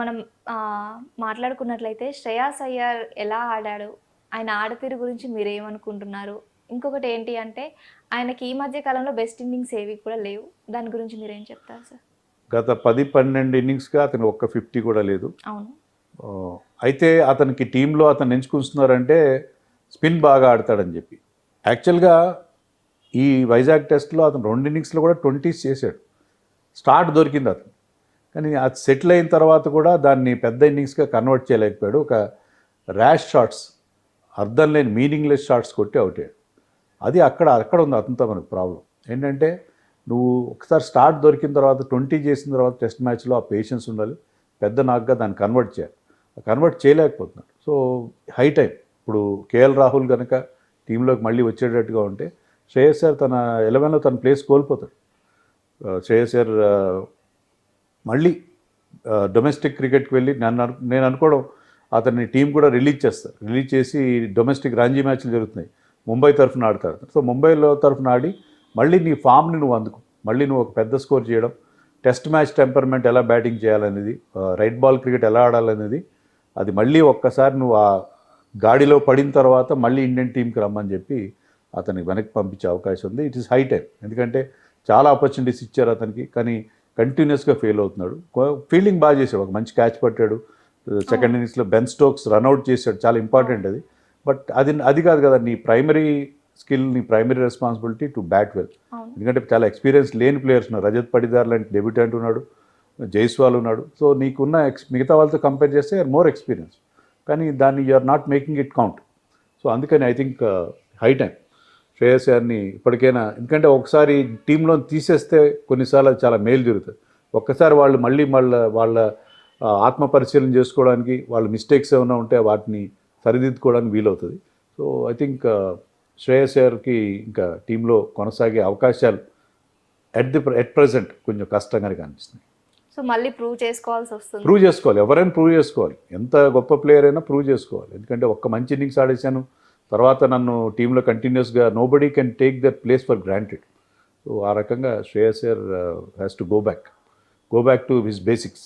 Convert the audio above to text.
మనం మాట్లాడుకున్నట్లయితే శ్రేయాస్ అయ్యర్ ఎలా ఆడాడు ఆయన ఆడతీరు గురించి మీరు ఏమనుకుంటున్నారు ఇంకొకటి ఏంటి అంటే ఆయనకి ఈ మధ్య కాలంలో బెస్ట్ ఇన్నింగ్స్ ఏవి కూడా లేవు. దాని గురించి మీరు ఏం చెప్తారు సార్? గత పది పన్నెండు ఇన్నింగ్స్గా అతను ఒక్క ఫిఫ్టీ కూడా లేదు. అవును. అయితే అతనికి టీంలో అతను ఎంచుకుంటున్నారంటే స్పిన్ బాగా ఆడతాడని చెప్పి. యాక్చువల్గా ఈ వైజాగ్ టెస్ట్లో అతను రెండు ఇన్నింగ్స్లో కూడా ట్వంటీస్ చేశాడు. స్టార్ట్ దొరికింది అతను. కానీ అది సెటిల్ అయిన తర్వాత కూడా దాన్ని పెద్ద ఇన్నింగ్స్గా కన్వర్ట్ చేయలేకపోయాడు. ఒక ర్యాష్ షాట్స్ అర్థం లేని మీనింగ్లెస్ షాట్స్ కొట్టి అవుట్ అయ్యాడు. అది అక్కడ అక్కడ ఉంది అతనితో మనకు ప్రాబ్లం ఏంటంటే నువ్వు ఒకసారి స్టార్ట్ దొరికిన తర్వాత ట్వంటీ చేసిన తర్వాత టెస్ట్ మ్యాచ్లో ఆ పేషెన్స్ ఉండాలి. పెద్ద నాకుగా దాన్ని కన్వర్ట్ చేయాలి. కన్వర్ట్ చేయలేకపోతున్నాడు. సో హై టైం ఇప్పుడు కేఎల్ రాహుల్ కనుక టీంలోకి మళ్ళీ వచ్చేటట్టుగా ఉంటే శ్రేయస్ సార్ తన ఎలెవెన్లో తన ప్లేస్ కోల్పోతాడు. శ్రేయస్ సార్ మళ్ళీ డొమెస్టిక్ క్రికెట్కి వెళ్ళి నన్ను నేను అనుకోవడం అతన్ని టీం కూడా రిలీజ్ చేస్తారు. రిలీజ్ చేసి డొమెస్టిక్ రాంజీ మ్యాచ్లు జరుగుతున్నాయి. ముంబై తరఫున ఆడతారు. సో ముంబైలో తరఫున ఆడి మళ్ళీ నీ ఫామ్ని నువ్వు అందుకు. మళ్ళీ నువ్వు ఒక పెద్ద స్కోర్ చేయడం టెస్ట్ మ్యాచ్ టెంపర్మెంట్ ఎలా బ్యాటింగ్ చేయాలనేది రైట్ బాల్ క్రికెట్ ఎలా ఆడాలనేది అది మళ్ళీ ఒక్కసారి నువ్వు ఆ గాడిలో పడిన తర్వాత మళ్ళీ ఇండియన్ టీంకి రమ్మని చెప్పి అతనికి వెనక్కి పంపించే అవకాశం ఉంది. ఇట్ ఈస్ హై టైం ఎందుకంటే చాలా ఆపర్చునిటీస్ ఇచ్చారు అతనికి. కానీ కంటిన్యూస్గా ఫెయిల్ అవుతున్నాడు. ఫీల్డింగ్ బాగా చేశాడు. ఒక మంచి క్యాచ్ పట్టాడు. సెకండ్ ఇన్నింగ్స్లో బెన్ స్టోక్స్ రన్అట్ చేశాడు. చాలా ఇంపార్టెంట్ అది. బట్ అది అది కాదు కదా నీ ప్రైమరీ స్కిల్ నీ primary responsibility to bat well. ఎందుకంటే చాలా ఎక్స్పీరియన్స్ లేని ప్లేయర్స్ ఉన్నారు. రజత్ పడిదార్ లాంటి డెబ్యూటెంట్ ఉన్నాడు. జైస్వాల్ ఉన్నాడు. సో నీకున్న ఎక్స్ మిగతా వాళ్ళతో కంపేర్ చేస్తే ఆర్ మోర్ ఎక్స్పీరియన్స్. కానీ దాన్ని you are not making it count. So అందుకని I think high time Shreyas గారిని ఇప్పటికైనా ఎందుకంటే ఒకసారి టీంలో తీసేస్తే కొన్నిసార్లు అది చాలా మేలు జరుగుతుంది. ఒక్కసారి వాళ్ళు మళ్ళీ మళ్ళీ వాళ్ళ ఆత్మ పరిశీలన చేసుకోవడానికి వాళ్ళ మిస్టేక్స్ ఏమైనా ఉంటే వాటిని సరిదిద్దుకోవడానికి వీలవుతుంది. సో ఐ థింక్ శ్రేయస్ గారికి ఇంకా టీంలో కొనసాగే అవకాశాలు ఎట్ ది ఎట్ ప్రజెంట్ కొంచెం కష్టంగానే కనిపిస్తుంది సో మళ్ళీ ప్రూవ్ చేసుకోవాల్సి వస్తుంది. ప్రూవ్ చేసుకోవాలి. ఎవరైనా ప్రూవ్ చేసుకోవాలి. ఎంత గొప్ప ప్లేయర్ అయినా ప్రూవ్ చేసుకోవాలి. ఎందుకంటే ఒక్క మంచి ఇన్నింగ్స్ ఆడేశాను తర్వాత నన్ను టీంలో కంటిన్యూస్గా nobody can take that place for granted so ఆ రకంగా Shreyas has to go back go back to his basics